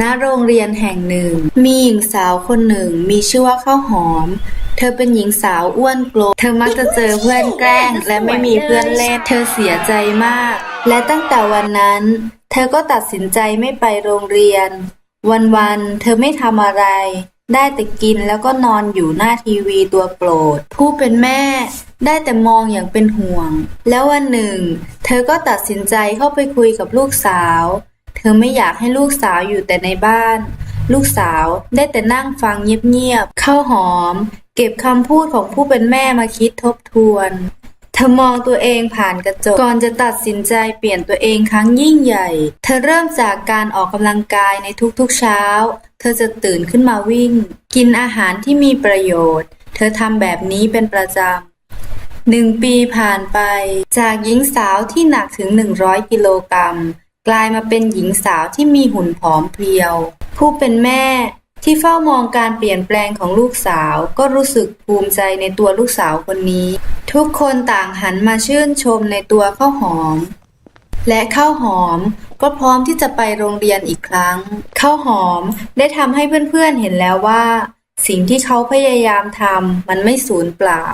ณโรงเรียนแห่งหนึ่ง มีหญิงสาวคนหนึ่งมีชื่อว่าข้าวหอม เธอเป็นหญิงสาวอ้วนโกลมเธอมักจะเจอเพื่อนแกล้ง และไม่มีเพื่อนเล่น เธอเสียใจมาก และตั้งแต่วันนั้น เธอก็ตัดสินใจไม่ไปโรงเรียน วันๆเธอไม่ทำอะไร ได้แต่กินแล้วก็นอนอยู่หน้าทีวีตัวโปรด ผู้เป็นแม่ได้แต่มองอย่างเป็นห่วง แล้ววันหนึ่ง เธอก็ตัดสินใจเข้าไปคุยกับลูกสาว อไม่อยากให้ลูกสาวอยู่แต่ในบ้าน ลูกสาวได้แต่นั่งฟังเงียบๆเข้าหอม เก็บคำพูดของผู้เป็นแม่มาคิดทบทวนเธอมองตัวเองผ่านกระจกก่อนจะตัดสินใจเปลี่ยนตัวเองครั้งยิ่งใหญ่ เธอเริ่มจากการออกกำลังกายในทุกๆเช้า เธอจะตื่นขึ้นมาวิ่ง กินอาหารที่มีประโยชน์ เธอทำแบบนี้เป็นประจำหนึ่งปีผ่านไป จากหญิงสาวที่หนักถึง 100 กิโลกรัม กลายมาเป็นหญิงสาวที่มีหุ่นผอมเพรียว ผู้เป็นแม่ที่เฝ้ามองการเปลี่ยนแปลงของลูกสาวก็รู้สึกภูมิใจในตัวลูกสาวคนนี้ ทุกคนต่างหันมาชื่นชมในตัวข้าวหอม และข้าวหอมก็พร้อมที่จะไปโรงเรียนอีกครั้งข้าวหอมได้ทำให้เพื่อนๆเห็นแล้วว่า สิ่งที่เขาพยายามทำมันไม่สูญเปล่า